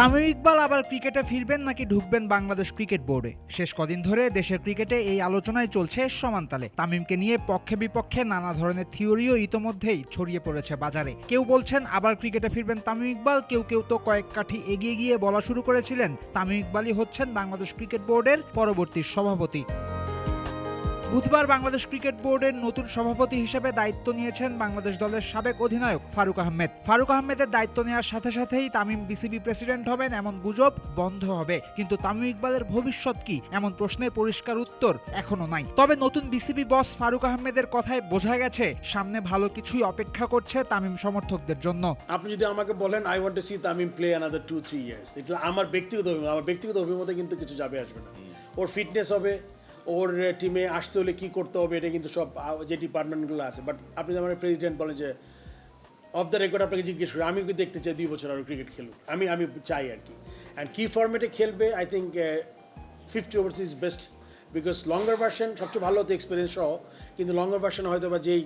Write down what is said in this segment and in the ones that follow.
তামিম ইকবাল আবার ক্রিকেটে ফিরবেন নাকি ঢুকবেন বাংলাদেশ ক্রিকেট বোর্ডে? শেষ কদিন ধরে দেশের ক্রিকেটে এই আলোচনায় চলছে সমান্তালে তামিমকে নিয়ে পক্ষে বিপক্ষে নানা ধরনের থিওরিও ইতোমধ্যেই ছড়িয়ে পড়েছে বাজারে। কেউ বলছেন আবার ক্রিকেটে ফিরবেন তামিম ইকবাল, কেউ কেউ তো কয়েক কাঠি এগিয়ে গিয়ে বলা শুরু করেছিলেন। তামিম ইকবালই হচ্ছেন বাংলাদেশ ক্রিকেট বোর্ডের পরবর্তী সভাপতি। বুধবার বাংলাদেশ ক্রিকেট বোর্ডের নতুন সভাপতি হিসেবে দায়িত্ব নিয়েছেন বাংলাদেশ দলের সাবেক অধিনায়ক ফারুক আহমেদ। ফারুক আহমেদের দায়িত্ব নেওয়ার সাথে সাথেই তামিম বিসিবি প্রেসিডেন্ট হবেন এমন গুজব বন্ধ হবে। কিন্তু তামিম ইকবালের ভবিষ্যৎ কি এমন প্রশ্নের পরিষ্কার উত্তর এখনও নাই। তবে নতুন বিসিবি বস ফারুক আহমেদের কথায় বোঝা গেছে সামনে ভালো কিছুই অপেক্ষা করছে তামিম সমর্থকদের জন্য। আপনি যদি আমাকে বলেন I want to see Tamim play another two three years এটা আমার ব্যক্তিগত অভিমত আমার ব্যক্তিগত অভিমতে কিন্তু কিছু যাবে আসবে না। ওর ফিটনেস হবে ওর টিমে আসতে হলে কী করতে হবে, এটা কিন্তু সব যে ডিপার্টমেন্টগুলো আছে। বাট আপনি আমার প্রেসিডেন্ট বলেন যে অফ দ্য রেকর্ড আপনাকে জিজ্ঞেস করি আমি দেখতে চাই দুই বছর আরও ক্রিকেট খেলুক? আমি আমি চাই আর কি। অ্যান্ড কী ফর্মেটে খেলবে I think fifty overs is best because longer version সবচেয়ে ভালো হতো এক্সপিরিয়েন্স সহ, কিন্তু লঙ্গার ভার্সন হয়তো বা যেই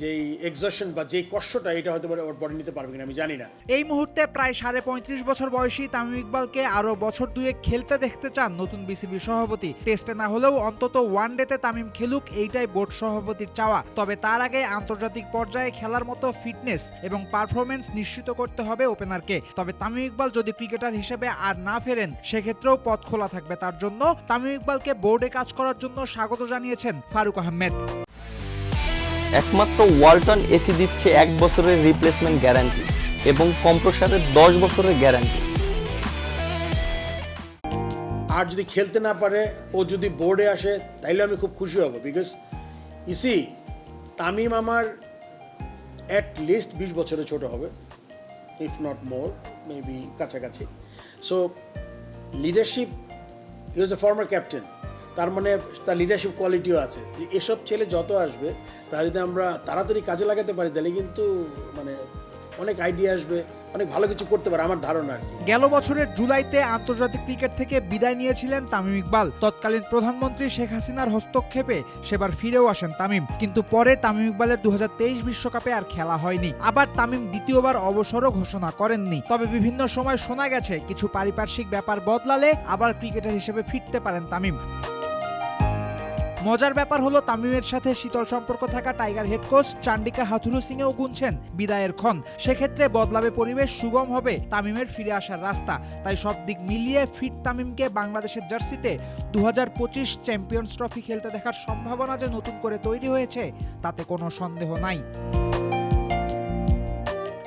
যেই এক্সশন বা যেই কষ্টটা এটা হয়তো ওর বডি নিতে পারবে কিনা আমি জানি না। এই মুহূর্তে প্রায় সাড়ে পঁয়ত্রিশ বছর বয়সী তামিম ইকবালকে আরও বছর দুয়ে খেলতে দেখতে চান নতুন বিসিবি সভাপতি। টেস্টে না হলেও অন্তত ওয়ান ডেতে তামিম খেলুক, এইটাই বোর্ড সভাপতির চাওয়া। তবে তার আগে আন্তর্জাতিক পর্যায়ে খেলার মতো ফিটনেস এবং পারফরমেন্স নিশ্চিত করতে হবে ওপেনারকে তবে তামিম ইকবাল যদি ক্রিকেটার হিসেবে আর না ফেরেন, সেক্ষেত্রেও পথ খোলা থাকবে তার জন্য। তামিম ইকবালকে বোর্ডে কাজ করার জন্য স্বাগত জানিয়েছেন ফারুক আহমেদ। একমাত্র ওয়ালটন এসি দিচ্ছে এক বছরের রিপ্লেসমেন্ট গ্যারান্টি এবং কম্প্রসারের দশ বছরের গ্যারান্টি আর যদি খেলতে না পারে, ও যদি বোর্ডে আসে, তাইলে আমি খুব খুশি হব বিকজ ইসি তামিম আমার অ্যাট লিস্ট বিশ বছরের ছোট হবে ইফ নট মোর মেবি কাছাকাছি। So leadership use a former captain তার মানে তার লিডারশিপ কোয়ালিটিও আছে। যে এসব ছেলে যত আসবে, তারা যদি আমরা তাড়াতাড়ি কাজে লাগাতে পারি, তাহলে কিন্তু মানে অনেক আইডিয়া আসবে, অনেক ভালো কিছু করতে পারে আমার ধারণা আর কি। গেল বছরের জুলাইতে আন্তর্জাতিক ক্রিকেট থেকে বিদায় নিয়েছিলেন তামিম ইকবাল। তৎকালীন প্রধানমন্ত্রী শেখ হাসিনার হস্তক্ষেপে সেবার ফিরেও আসেন তামিম। কিন্তু পরে তামিম ইকবালের দু বিশ্বকাপে আর খেলা হয়নি। আবার তামিম দ্বিতীয়বার অবসরও ঘোষণা করেননি। তবে বিভিন্ন সময় শোনা গেছে, কিছু পারিপার্শ্বিক ব্যাপার বদলালে আবার ক্রিকেটার হিসেবে ফিরতে পারেন তামিম। মজার ব্যাপার হলো তামিমের সাথে শীতল সম্পর্ক থাকা টাইগার হেড কোচ চান্ডিকা হাথুরু সিংয়েও গুনছেন বিদায়ের ক্ষণ। সেক্ষেত্রে বদলাবে পরিবেশ, সুগম হবে তামিমের ফিরে আসার রাস্তা। তাই সব দিক মিলিয়ে ফিট তামিমকে বাংলাদেশের জার্সিতে দু হাজার পঁচিশ চ্যাম্পিয়ন্স ট্রফি খেলতে দেখার সম্ভাবনা যে নতুন করে তৈরি হয়েছে, তাতে কোনো সন্দেহ নাই।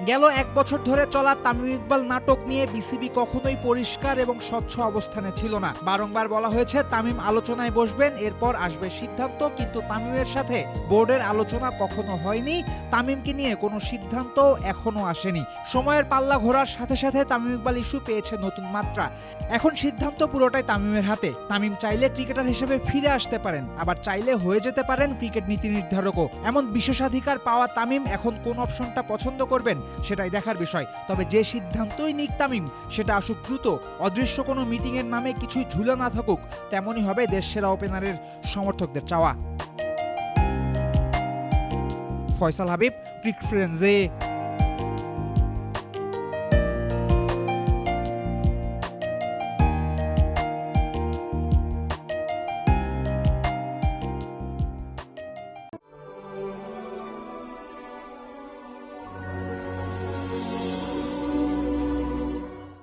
গেল এক বছর ধরে চলা তামিম ইকবাল নাটক নিয়ে বিসিবি কখনোই পরিষ্কার এবং স্বচ্ছ অবস্থানে ছিল না। বারংবার বলা হয়েছে, তামিম আলোচনায় বসবেন, এরপর আসবে সিদ্ধান্ত, কিন্তু তামিমের সাথে বোর্ডের আলোচনা কখনো হয়নি। তামিমকে নিয়ে কোনো সিদ্ধান্ত এখনও আসেনি। সময়ের পাল্লা ঘোরার সাথে সাথে তামিম ইকবাল ইস্যু পেয়েছে নতুন মাত্রা। এখন সিদ্ধান্ত পুরোটাই তামিমের হাতে। তামিম চাইলে ক্রিকেটার হিসেবে ফিরে আসতে পারেন, আবার চাইলে হয়ে যেতে পারেন ক্রিকেট নীতি নির্ধারকও। এমন বিশেষাধিকার পাওয়া তামিম এখন কোন অপশনটা পছন্দ করবেন? সেটাই দেখার বিষয়। তবে যে সিদ্ধান্তই নিক তামিম, সেটা আসুক দ্রুত। অদৃশ্য কোনো মিটিংয়ের নামে কিছুই ঝুলে না থাকুক। তেমনই হবে দেশ সেরা ওপেনারের সমর্থকদের চাওয়া। ফয়সাল হাবিব, ক্রিক ফ্রেন্ডসে।